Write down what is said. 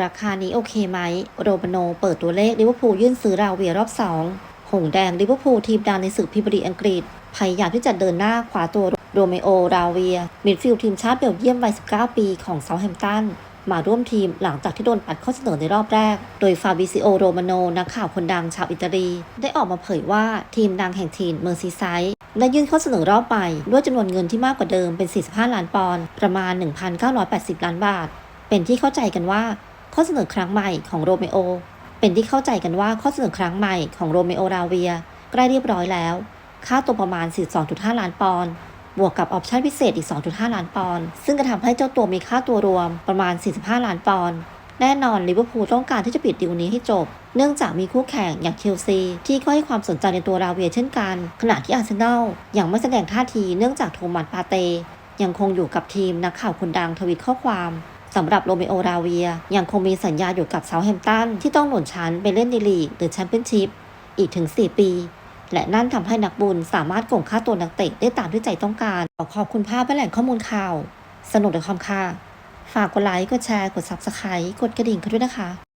ราคานี้โอเคไหม โรมาโนเปิดตัวเลขลิเวอร์พูลยื่นซื้อราเวียรอบ2หงส์แดงลิเวอร์พูลทีมดังในศึกพรีเมียร์ลีกอังกฤษ พยายามที่จะเดินหน้าขวาตัวโรเมโอ ราเวีย มิดฟิลด์ทีมชาติเบลเยียมวัย 19 ปีของเซาแฮมป์ตัน มาร่วมทีมหลังจากที่โดนปัดข้อเสนอในรอบแรก โดยฟาบิซิโอ โรมาโน นักข่าวคนดังชาวอิตาลี ได้ออกมาเผยว่าทีมดังแห่งทีมเมอร์ซีไซด์ได้ยื่นข้อเสนอรอบใหม่ด้วยจำนวนเงินที่มากกว่าเดิมเป็น 45 ล้านปอนด์ประมาณ 1,980 ล้านบาท เป็นที่เข้าใจกันว่า ข้อเสนอครั้งใหม่ของโรเมโอ เป็นที่เข้าใจกันว่าข้อเสนอครั้งใหม่ของโรเมโอราเวียใกล้เรียบร้อยแล้ว ค่าตัวประมาณ 42.5 ล้านปอนด์บวกกับออปชั่นพิเศษอีก 2.5 ล้านปอนด์ซึ่งจะทำให้เจ้าตัวมีค่าตัวรวมประมาณ 45 ล้านปอนด์แน่นอนลิเวอร์พูลต้องการที่จะปิดดีลนี้ให้จบ เนื่องจากมีคู่แข่งอย่างเชลซีที่ก็ให้ความสนใจในตัวราเวียเช่นกัน ขณะที่อาร์เซนอลยังไม่แสดงท่าทีเนื่องจากโทมัสปาเตยังคงอยู่กับทีมนักข่าวคนดังทวิตข้อความ สำหรับโรเมโอราเวียยังคงมีสัญญาอยู่กับเซาแฮมตันที่ต้องหนุนชั้นไปเล่นในลีกหรือแชมเปี้ยนชิพอีกถึง 4 ปี และนั่นทำให้นักบุญสามารถโกงค่าตัวนักเตะได้ตามที่ใจต้องการ ขอขอบคุณภาพและแหล่งข้อมูลข่าว สนุกด้วยความค่ะ ฝากกดไลค์ กดแชร์ กด Subscribe กดกระดิ่งกันด้วยนะคะ